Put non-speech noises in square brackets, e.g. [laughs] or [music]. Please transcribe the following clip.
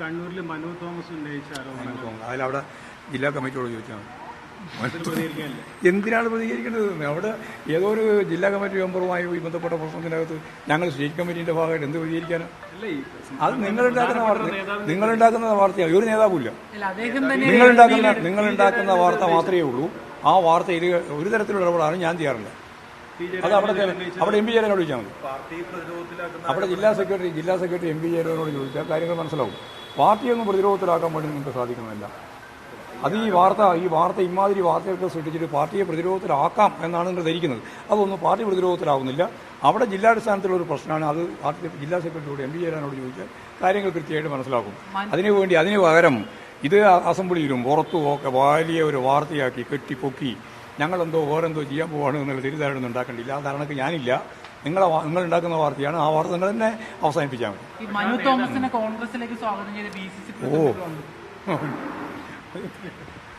കണ്ണൂരിൽ മനു തോമസ് ഉന്നയിച്ച ആരോപണം അതിലവിടെ ജില്ലാ കമ്മിറ്റിയോട് ചോദിച്ചാൽ എന്തിനാണ് പ്രതികരിക്കേണ്ടത്? അവിടെ ഏതോ ഒരു ജില്ലാ കമ്മിറ്റി മെമ്പറുമായി ബന്ധപ്പെട്ട പ്രശ്നത്തിനകത്ത് ഞങ്ങൾ സ്റ്റേറ്റ് കമ്മിറ്റിന്റെ ഭാഗമായിട്ട് എന്ത് പ്രതികരിക്കാനോ? അത് നിങ്ങളുണ്ടാക്കുന്ന വാർത്ത. നിങ്ങളുണ്ടാക്കുന്ന വാർത്തയാണ് ഒരു നേതാവില്ല അല്ല അദ്ദേഹം തന്നെ നിങ്ങളുണ്ടാക്കുന്ന നിങ്ങളുണ്ടാക്കുന്ന വാർത്ത മാത്രമേ ഉള്ളൂ. ആ വാർത്ത വാർത്തയിൽ ഒരു തരത്തിലുള്ള ഇടപെടാനും ഞാൻ ചെയ്യാറില്ല അത് അവിടെ അവിടെ എം പി ജയനോട് ചോദിച്ചാൽ മതി. അവിടെ ജില്ലാ സെക്രട്ടറി ജില്ലാ സെക്രട്ടറി എം പി ജയനോട് ചോദിച്ചാൽ കാര്യങ്ങൾ മനസ്സിലാവും. പാർട്ടിയൊന്നും പ്രതിരോധത്തിലാക്കാൻ വേണ്ടി നിങ്ങൾക്ക് സാധിക്കുന്നില്ല അത് ഈ വാർത്ത ഈ വാർത്ത ഇമാതിരി വാർത്തയൊക്കെ സൃഷ്ടിച്ചിട്ട് പാർട്ടിയെ പ്രതിരോധത്തിലാക്കാം എന്നാണ് നിങ്ങൾ ധരിക്കുന്നത്. അതൊന്നും പാർട്ടി പ്രതിരോധത്തിലാവുന്നില്ല. അവിടെ ജില്ലാടിസ്ഥാനത്തിലുള്ള ഒരു പ്രശ്നമാണ്. അത് പാർട്ടി ജില്ലാ സെക്രട്ടറിയോട് എം പി ചേരാനോട് ചോദിച്ചാൽ കാര്യങ്ങൾ കൃത്യമായിട്ട് മനസ്സിലാക്കും. അതിനു വേണ്ടി അതിന് പകരം ഇത് അസംബ്ലിയിലും പുറത്തും ഒക്കെ വലിയ ഒരു വാർത്തയാക്കി കെട്ടിപ്പൊക്കി ഞങ്ങളെന്തോ വേറെന്തോ ചെയ്യാൻ പോവാണ് എന്നുള്ള തെറ്റിദ്ധാരണ ഉണ്ടാക്കേണ്ടില്ല. ആ ധാരണക്ക് ഞാനില്ല. നിങ്ങളെ നിങ്ങൾ ഉണ്ടാക്കുന്ന വാർത്തയാണ്. ആ വാർത്ത നിങ്ങൾ തന്നെ അവസാനിപ്പിച്ചാൽ മതി. ഓ. [laughs]